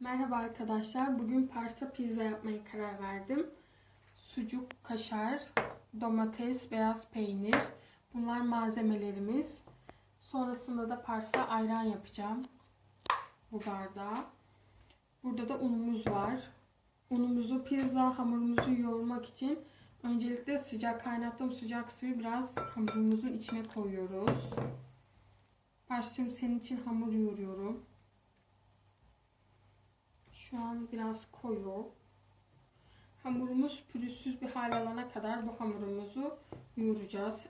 Merhaba arkadaşlar. Bugün parsa pizza yapmaya karar verdim. Sucuk, kaşar, domates, beyaz peynir. Bunlar malzemelerimiz. Sonrasında da parsa ayran yapacağım. Bu bardağa. Burada da unumuz var. Unumuzu pizza hamurumuzu yoğurmak için öncelikle sıcak kaynattığım sıcak suyu biraz hamurumuzun içine koyuyoruz. Parçam senin için hamur yoğuruyorum. Şu an biraz koyu. Hamurumuz pürüzsüz bir hal alana kadar bu hamurumuzu yoğuracağız.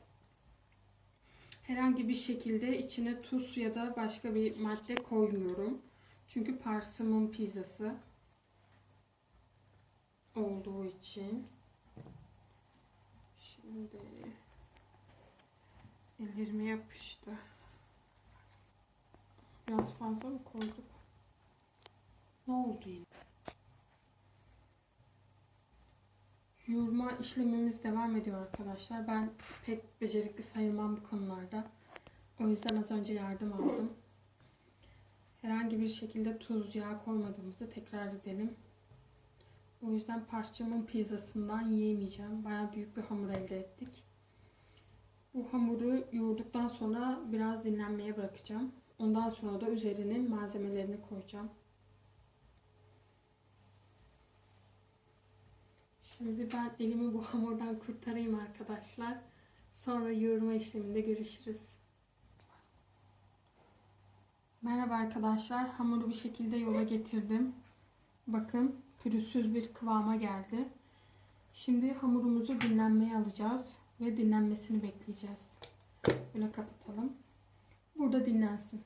Herhangi bir şekilde içine tuz ya da başka bir madde koymuyorum. Çünkü parsımın pizzası olduğu için. Şimdi ellerime yapıştı. Biraz fazla mı koyduk? Ne oldu yine? Yoğurma işlemimiz devam ediyor arkadaşlar. Ben pek becerikli sayılmam bu konularda. O yüzden az önce yardım aldım. Herhangi bir şekilde tuz, yağ koymadığımızı tekrar edelim. O yüzden parçamın pizzasından yiyemeyeceğim. Baya büyük bir hamur elde ettik. Bu hamuru yoğurduktan sonra biraz dinlenmeye bırakacağım. Ondan sonra da üzerinin malzemelerini koyacağım. Şimdi ben elimi bu hamurdan kurtarayım arkadaşlar. Sonra yoğurma işleminde görüşürüz. Merhaba arkadaşlar. Hamuru bir şekilde yola getirdim. Bakın pürüzsüz bir kıvama geldi. Şimdi hamurumuzu dinlenmeye alacağız ve dinlenmesini bekleyeceğiz. Böyle kapatalım. Burada dinlensin.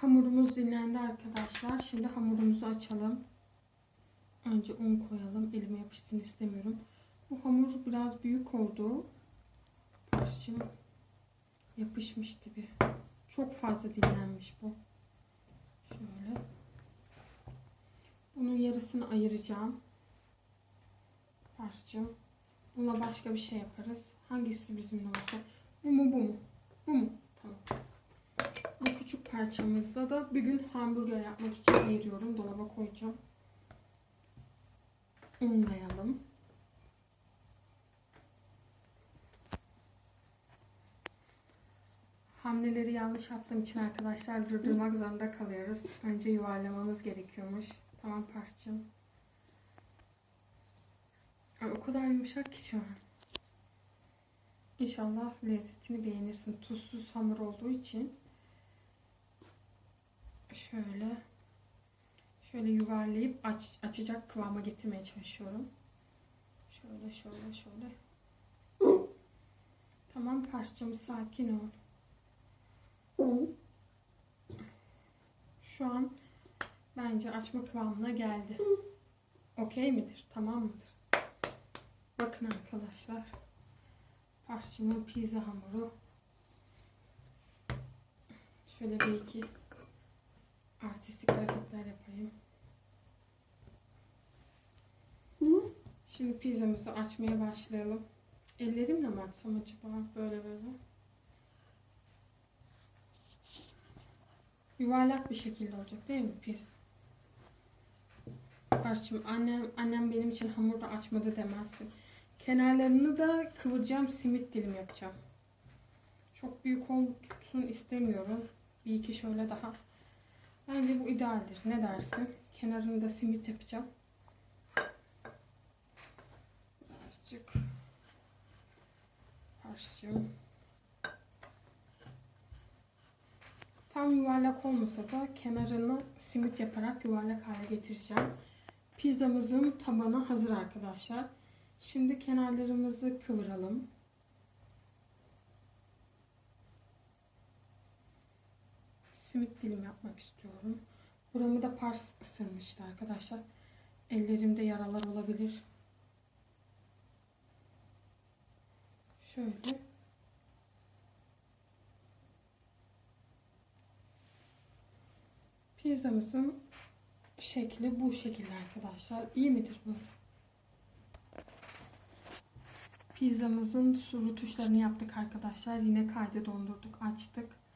Hamurumuz dinlendi arkadaşlar. Şimdi hamurumuzu açalım. Önce un koyalım. Elime yapışsın istemiyorum. Bu hamur biraz büyük oldu. Parçam yapışmış gibi. Çok fazla dinlenmiş bu. Şöyle. Bunun yarısını ayıracağım. Parçam. Buna başka bir şey yaparız. Hangisi bizimle olsa? Bu mu bu mu? Bu mu? Tamam. Küçük parçamızda da bir gün hamburger yapmak için ayırıyorum. Dolaba koyacağım. Unlayalım. Hamleleri yanlış yaptığım için arkadaşlar durdurmak zorunda kalıyoruz. Önce yuvarlamamız gerekiyormuş. Tamam parçam. O kadar yumuşak ki şu an. İnşallah lezzetini beğenirsin. Tuzsuz hamur olduğu için şöyle şöyle yuvarlayıp aç, açacak kıvama getirmeye çalışıyorum. Şöyle şöyle şöyle. Tamam parçam sakin ol. Şu an bence açma kıvamına geldi. Okey midir? Tamam mıdır? Bakın arkadaşlar. Parçamın pizza hamuru. Şöyle bir iki artistik hareketler yapayım. Şimdi pizzamızı açmaya başlayalım. Ellerimle mi açsam acaba? Böyle böyle. Yuvarlak bir şekilde olacak değil mi pizza? Parçam annem annem benim için hamur da açmadı demezsin. Kenarlarını da kıvıracağım simit dilim yapacağım. Çok büyük olsun istemiyorum. Bir iki şöyle daha. Bence bu idealdir. Ne dersin? Kenarını da simit yapacağım. Birazcık harçım. Tam yuvarlak olmasa da kenarını simit yaparak yuvarlak hale getireceğim. Pizzamızın tabanı hazır arkadaşlar. Şimdi kenarlarımızı kıvıralım. Simit dilim yapmak istiyorum. Buramı da pars ısırmıştı arkadaşlar. Ellerimde yaralar olabilir. Şöyle. Pizzamızın şekli bu şekilde arkadaşlar. İyi midir böyle? Pizzamızın su rutuşlarını yaptık arkadaşlar. Yine kayda dondurduk, açtık.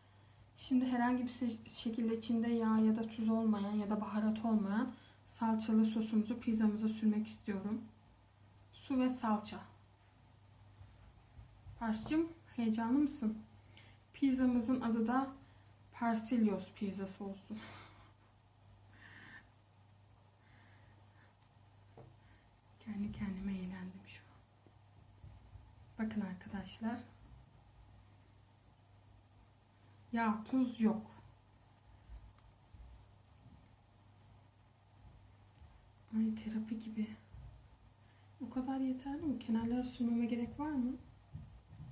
Şimdi herhangi bir şekilde içinde yağ ya da tuz olmayan ya da baharat olmayan salçalı sosumuzu pizzamıza sürmek istiyorum. Su ve salça. Pars'cığım heyecanlı mısın? Pizzamızın adı da Parsilyos pizzası olsun. Kendi kendime eğlendim şu an. Bakın arkadaşlar. Yağ, tuz yok. Ay terapi gibi. Bu kadar yeterli mi? Kenarları sürmeme gerek var mı?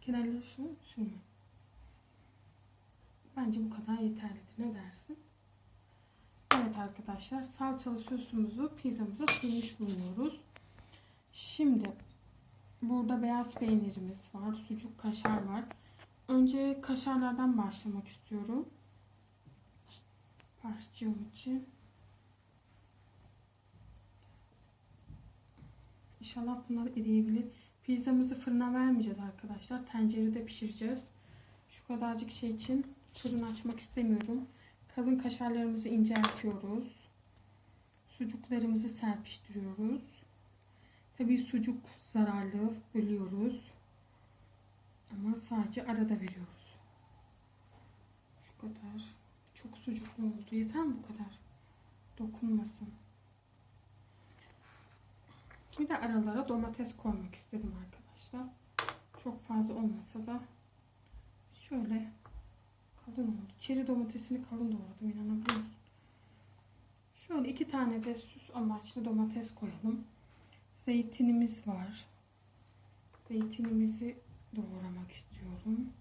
Kenarları sür, sürme. Bence bu kadar yeterlidir. Ne dersin? Evet arkadaşlar salçalı sosumuzu pizzamıza sürmüş bulunuyoruz. Şimdi burada beyaz peynirimiz var, sucuk, kaşar var. Önce kaşarlardan başlamak istiyorum. Başlayalım için. İnşallah bunlar eriyebilir. Pizzamızı fırına vermeyeceğiz arkadaşlar. Tencerede pişireceğiz. Şu kadarcık şey için fırın açmak istemiyorum. Kalın kaşarlarımızı inceltiyoruz. Sucuklarımızı serpiştiriyoruz. Tabii sucuk zararlı bölüyoruz. Sadece arada veriyoruz. Şu kadar. Çok sucuklu oldu. Yeter mi bu kadar? Dokunmasın. Bir de aralara domates koymak istedim arkadaşlar. Çok fazla olmasa da şöyle kalın oldu. Çeri domatesini kalın doğradım inanabiliyor musun? Şöyle iki tane de süs amaçlı domates koyalım. Zeytinimiz var. Zeytinimizi doğramak istiyorum.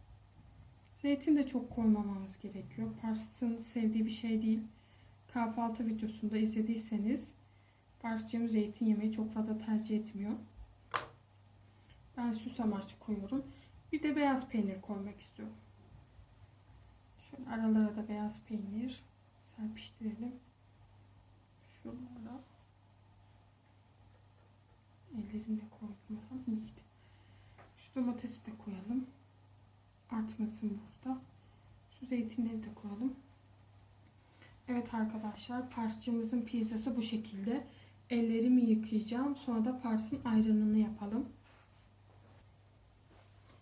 Zeytin de çok koymamamız gerekiyor. Pars'ın sevdiği bir şey değil. Kahvaltı videosunda izlediyseniz Pars'cığım zeytin yemeyi çok fazla tercih etmiyor. Ben süs amaçlı koyuyorum. Bir de beyaz peynir koymak istiyorum. Şöyle aralara da beyaz peynir serpiştirelim. Şuralara. Ellerimle koydum. Domatesi de koyalım. Artmasın burada. Şu zeytinleri de koyalım. Evet arkadaşlar parsçımızın pizzası bu şekilde. Ellerimi yıkayacağım. Sonra da parsın ayranını yapalım.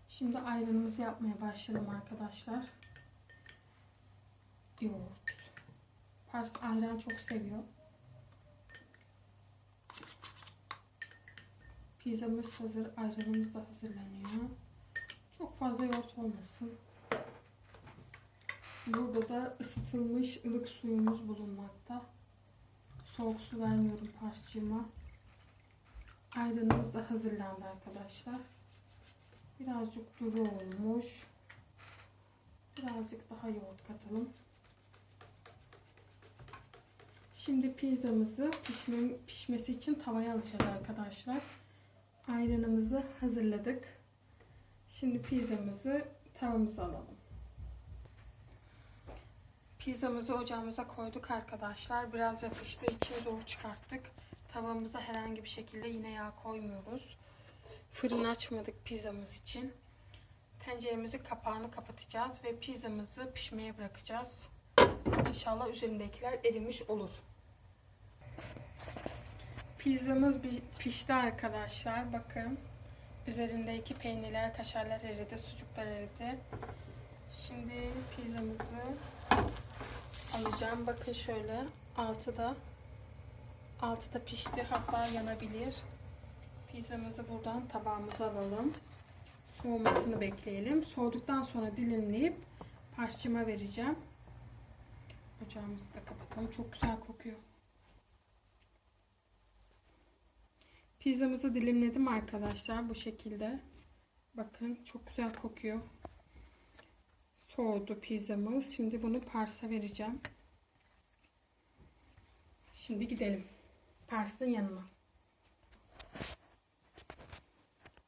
Şimdi ayranımızı yapmaya başlayalım arkadaşlar. Yoğurt. Pars ayran çok seviyor. Pizzamız hazır, ayranımız da hazırlanıyor. Çok fazla yoğurt olmasın. Burada da ısıtılmış ılık suyumuz bulunmakta. Soğuk su vermiyorum parçacığıma. Ayranımız da hazırlandı arkadaşlar. Birazcık duru olmuş. Birazcık daha yoğurt katalım. Şimdi pizzamızı pişme, pişmesi için tavaya alacağız arkadaşlar. Ayranımızı hazırladık. Şimdi pizzamızı tavamıza alalım. Pizzamızı ocağımıza koyduk arkadaşlar. Biraz yapıştığı için zor çıkarttık. Tavamıza herhangi bir şekilde yine yağ koymuyoruz. Fırın açmadık pizzamız için. Tenceremizin kapağını kapatacağız ve pizzamızı pişmeye bırakacağız. İnşallah üzerindekiler erimiş olur. Pizzamız pişti arkadaşlar. Bakın. Üzerindeki peynirler, kaşarlar eridi, sucuklar eridi. Şimdi pizzamızı alacağım. Bakın şöyle altı da altı da pişti. Hatta yanabilir. Pizzamızı buradan tabağımıza alalım. Soğumasını bekleyelim. Soğuduktan sonra dilimleyip parçama vereceğim. Ocağımızı da kapatalım. Çok güzel kokuyor. Pizzamızı dilimledim arkadaşlar bu şekilde. Bakın çok güzel kokuyor. Soğudu pizzamız. Şimdi bunu Pars'a vereceğim. Şimdi gidelim. Pars'ın yanına.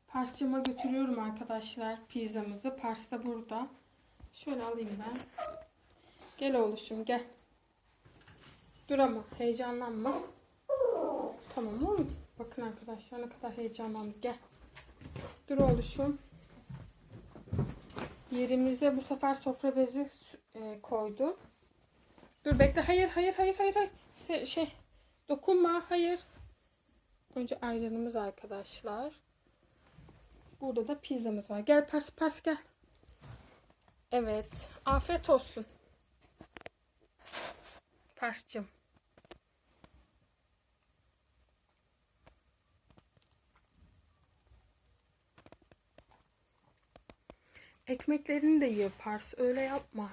Pars'cıma götürüyorum arkadaşlar pizzamızı. Pars da burada. Şöyle alayım ben. Gel oğluşum gel. Dur ama heyecanlanma. Tamam oğlum. Bakın arkadaşlar ne kadar heyecanlandık. Gel. Dur oğluşum. Yerimize bu sefer sofra bezi e, koydum. Dur bekle. Hayır hayır hayır hayır. hayır. Se- şey dokunma. Hayır. Önce ayranımız arkadaşlar. Burada da pizzamız var. Gel pars pars gel. Evet. Afiyet olsun. Pars'cığım. Ekmeklerini de Pars. Öyle yapma.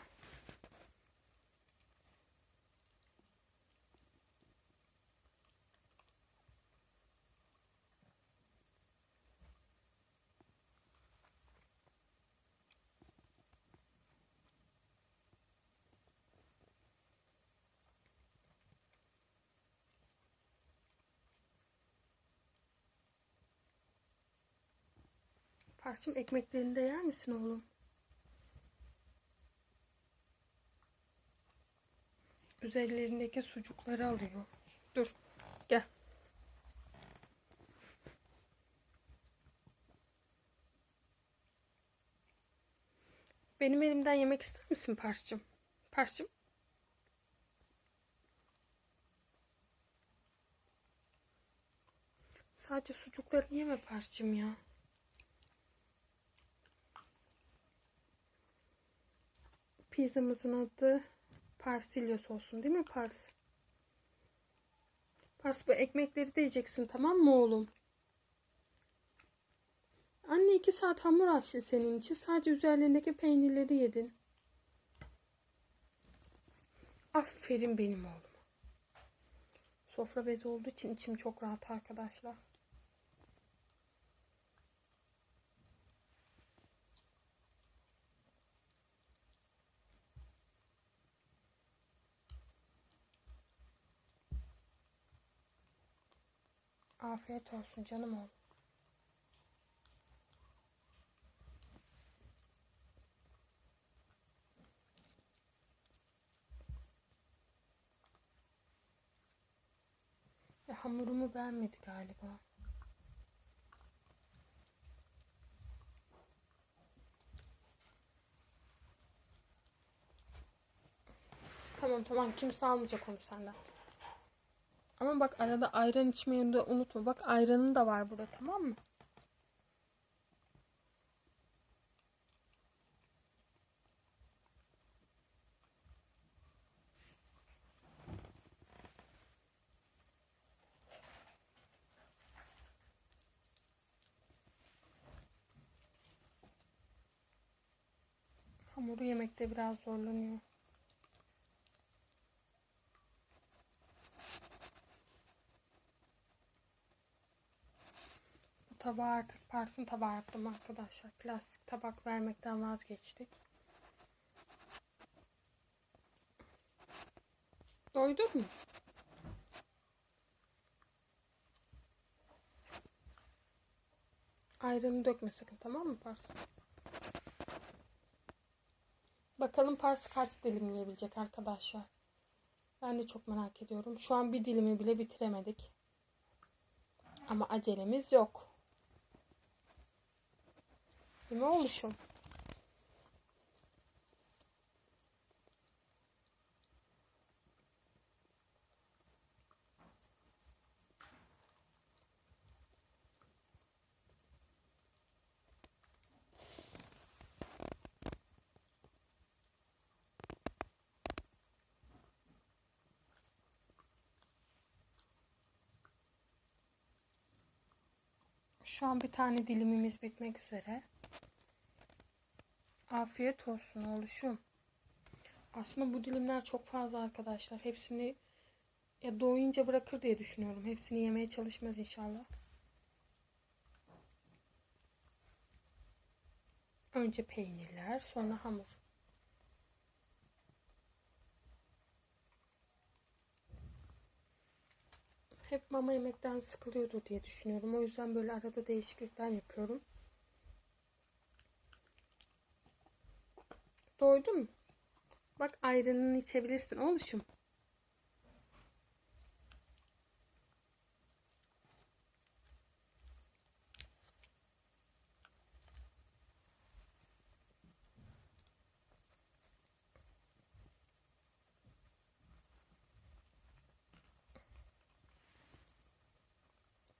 Pars'cığım ekmeklerini de yer misin oğlum? Üzerlerindeki sucukları alıyor. Dur. Gel. Benim elimden yemek ister misin Pars'cığım? Pars'cığım. Sadece sucuklarını yeme Pars'cığım ya. Pizzamızın adı Parsilyos olsun değil mi Pars? Pars bu ekmekleri de yiyeceksin tamam mı oğlum? Anne iki saat hamur açtı senin için. Sadece üzerlerindeki peynirleri yedin. Aferin benim oğlum. Sofra bezi olduğu için içim çok rahat arkadaşlar. Afiyet olsun canım oğlum. Ya hamurumu beğenmedi galiba. Tamam tamam kimse almayacak onu senden. Ama bak arada ayran içmeyi de unutma. Bak ayranın da var burada tamam mı? Hamuru yemekte biraz zorlanıyor. Tabağı artık Pars'ın tabağı yaptım arkadaşlar. Plastik tabak vermekten vazgeçtik. Doydun mu? Ayranı dökme sakın tamam mı Pars? Bakalım Pars kaç dilim yiyebilecek arkadaşlar. Ben de çok merak ediyorum. Şu an bir dilimi bile bitiremedik. Ama acelemiz yok. Mi oluşum? Şu an bir tane dilimimiz bitmek üzere. Afiyet olsun oluşum. Aslında bu dilimler çok fazla arkadaşlar. Hepsini ya doyunca bırakır diye düşünüyorum. Hepsini yemeye çalışmaz inşallah. Önce peynirler, sonra hamur. Hep mama yemekten sıkılıyordur diye düşünüyorum. O yüzden böyle arada değişiklikler yapıyorum. Doydu mu? Bak ayranını içebilirsin oğluşum.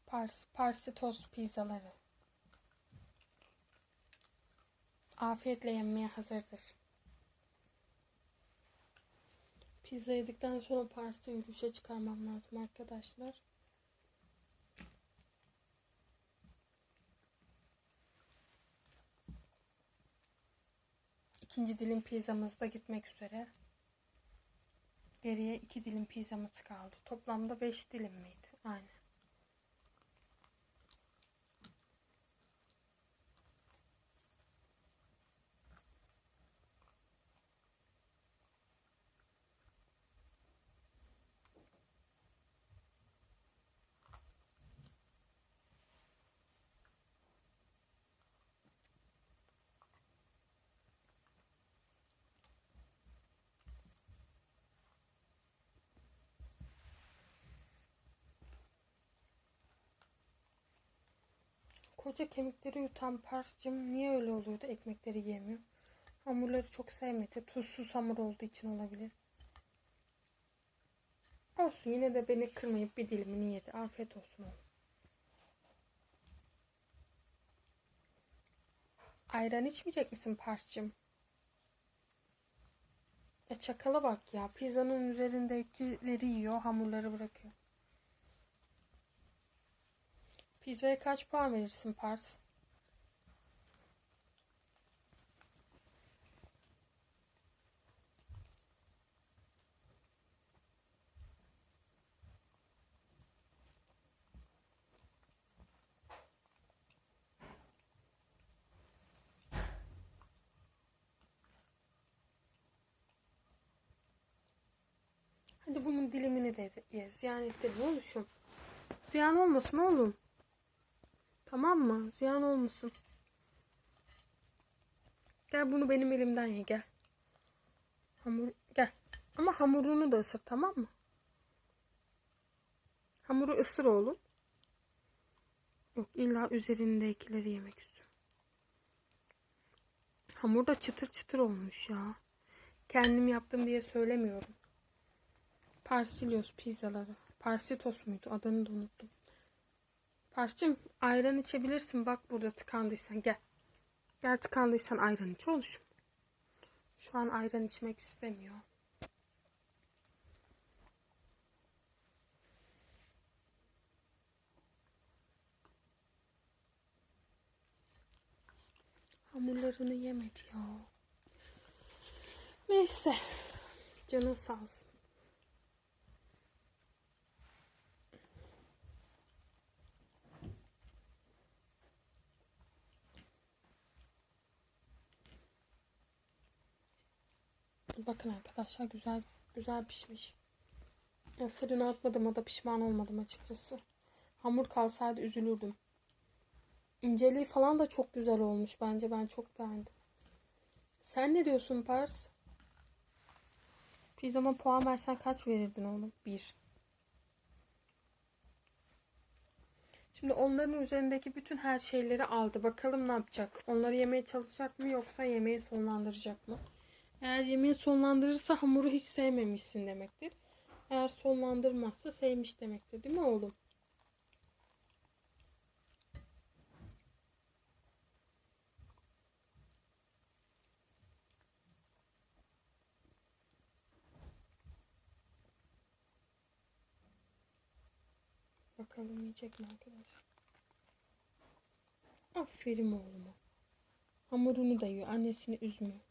Pars, Parsi tost pizzaları. Afiyetle yenmeye hazırdır. Pizza yedikten sonra Pars'ta yürüyüşe çıkarmam lazım arkadaşlar. İkinci dilim pizzamız da gitmek üzere. Geriye iki dilim pizzamız kaldı. Toplamda beş dilim miydi? Aynen. Koca kemikleri yutan Pars'cığım niye öyle oluyordu? Ekmekleri yemiyor. Hamurları çok sevmedi. Tuzsuz hamur olduğu için olabilir. Olsun yine de beni kırmayıp bir dilimini yedi. Afiyet olsun oğlum. Ayran içmeyecek misin Pars'cığım? E çakala bak ya. Pizzanın üzerindekileri yiyor. Hamurları bırakıyor. Pizzaya kaç puan verirsin Pars? Hadi bunun dilimini de ye. Ziyan ettirme oluşum. Ziyan olmasın oğlum. Tamam mı? Ziyan olmasın. Gel bunu benim elimden ye gel. Hamur gel. Ama hamurunu da ısır tamam mı? Hamuru ısır oğlum. Yok illa üzerindekileri yemek istiyorum. Hamur da çıtır çıtır olmuş ya. Kendim yaptım diye söylemiyorum. Parsilios pizzaları. Parsitos muydu? Adını da unuttum. Parsçım ayran içebilirsin. Bak burada tıkandıysan gel. Gel tıkandıysan ayran iç oluşum. Şu an ayran içmek istemiyor. Hamurlarını yemedi ya. Neyse. Canın sağ olsun. Bakın arkadaşlar güzel güzel pişmiş. Fırına atmadım da pişman olmadım açıkçası. Hamur kalsaydı üzülürdüm. İnceliği falan da çok güzel olmuş bence. Ben çok beğendim. Sen ne diyorsun Pars? Pizzama puan versen kaç verirdin oğlum? Bir. Şimdi onların üzerindeki bütün her şeyleri aldı. Bakalım ne yapacak? Onları yemeye çalışacak mı yoksa yemeği sonlandıracak mı? Eğer yemeği sonlandırırsa hamuru hiç sevmemişsin demektir. Eğer sonlandırmazsa sevmiş demektir. Değil mi oğlum? Bakalım yiyecek mi arkadaşlar? Aferin oğluma. Hamurunu da yiyor. Annesini üzmüyor.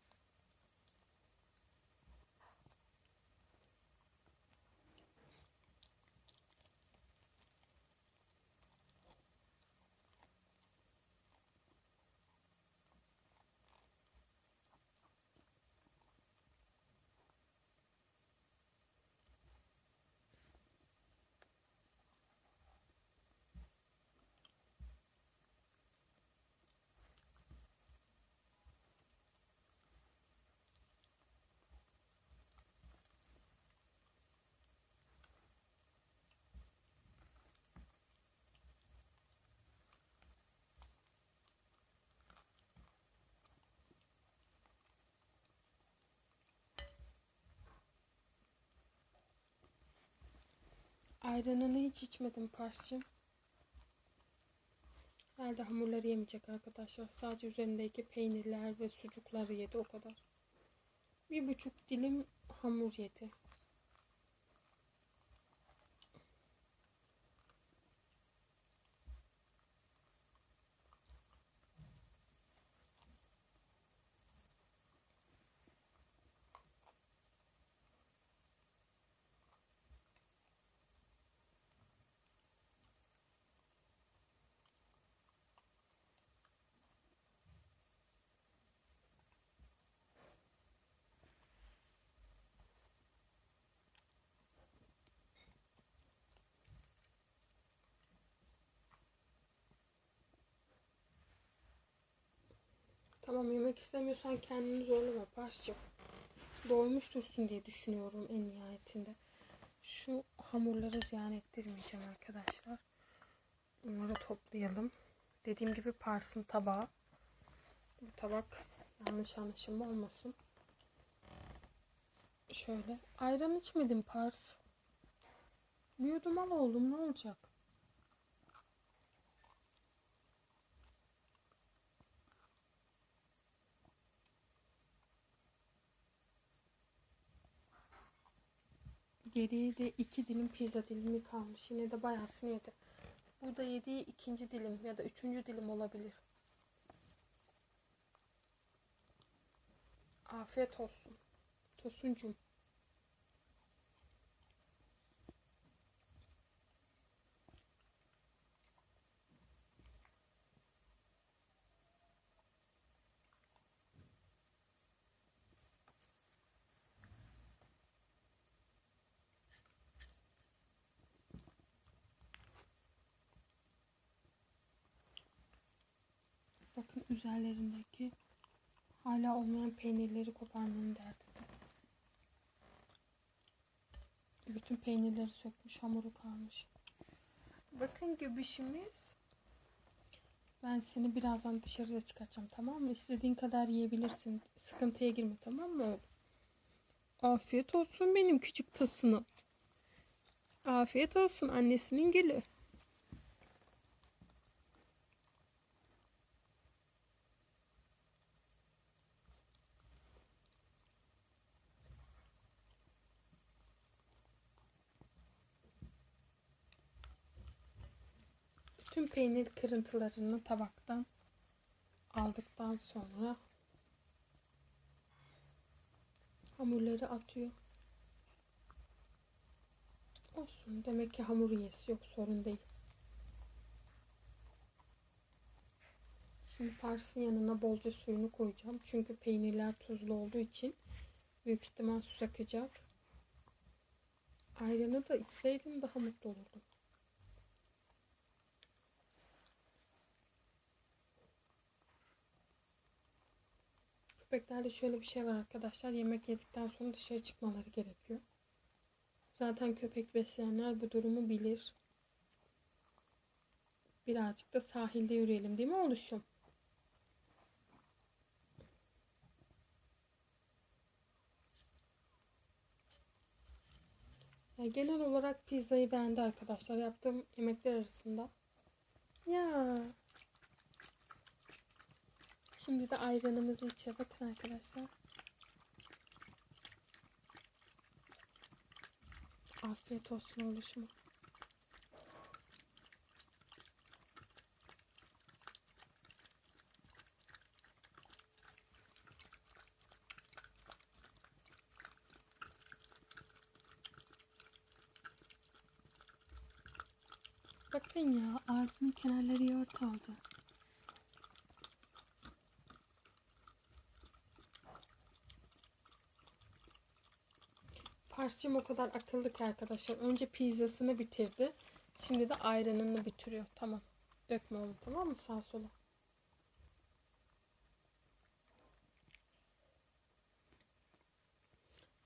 Ayranını hiç içmedim parçım. Herhalde hamurları yemeyecek arkadaşlar. Sadece üzerindeki peynirler ve sucukları yedi o kadar. Bir buçuk dilim hamur yedi. Tamam yemek istemiyorsan kendini zorlama Pars'cığım. Doymuş dursun diye düşünüyorum en nihayetinde. Şu hamurları ziyan ettirmeyeceğim arkadaşlar. Bunları toplayalım. Dediğim gibi Pars'ın tabağı. Bu tabak yanlış anlaşılma olmasın. Şöyle. Ayran içmedim Pars. Bir yudum al oğlum ne olacak? Geriye de iki dilim pizza dilimi kalmış. Yine de bayağısını yedi. Bu da yediği ikinci dilim ya da üçüncü dilim olabilir. Afiyet olsun. Tosuncum. Bakın üzerlerindeki hala olmayan peynirleri koparmanın derdinde. Bütün peynirleri sökmüş, hamuru kalmış. Bakın göbüşümüz. Ben seni birazdan dışarıda çıkartacağım tamam mı? İstediğin kadar yiyebilirsin. Sıkıntıya girme tamam mı? Afiyet olsun benim küçük tasına. Afiyet olsun annesinin gülü. Peynir kırıntılarını tabaktan aldıktan sonra hamurları atıyor. Olsun. Demek ki hamur yiyesi yok. Sorun değil. Şimdi parsın yanına bolca suyunu koyacağım. Çünkü peynirler tuzlu olduğu için büyük ihtimal su sakacak. Ayranı da içseydim daha mutlu olurdum. Köpeklerde şöyle bir şey var arkadaşlar. Yemek yedikten sonra dışarı çıkmaları gerekiyor. Zaten köpek besleyenler bu durumu bilir. Birazcık da sahilde yürüyelim değil mi oluşum? Ya genel olarak pizzayı beğendi arkadaşlar. Yaptığım yemekler arasında. Ya. Şimdi de ayranımızı içiyor. Bakın arkadaşlar. Afiyet olsun oluşuma. Bakın ya ağzının kenarları yoğurt oldu. Parsçım o kadar akıllı ki arkadaşlar. Önce pizzasını bitirdi. Şimdi de ayranını bitiriyor. Tamam. Dökme oğlum tamam mı sağa sola.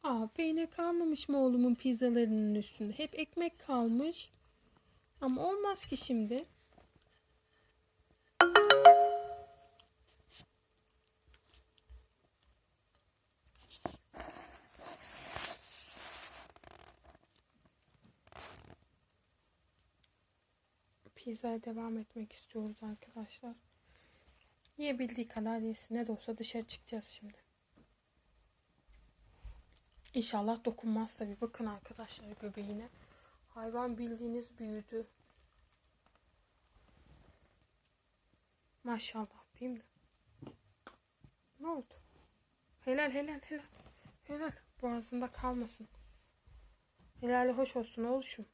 Aa peynir kalmamış mı oğlumun pizzalarının üstünde? Hep ekmek kalmış. Ama olmaz ki şimdi. Pizzaya devam etmek istiyoruz arkadaşlar. Yiyebildiği kadar yesin. Ne de olsa dışarı çıkacağız şimdi. İnşallah dokunmaz tabi. Bakın arkadaşlar göbeğine. Hayvan bildiğiniz büyüdü. Maşallah değil mi? Ne oldu? Helal helal helal. Helal. Boğazında kalmasın. Helali hoş olsun oğlum.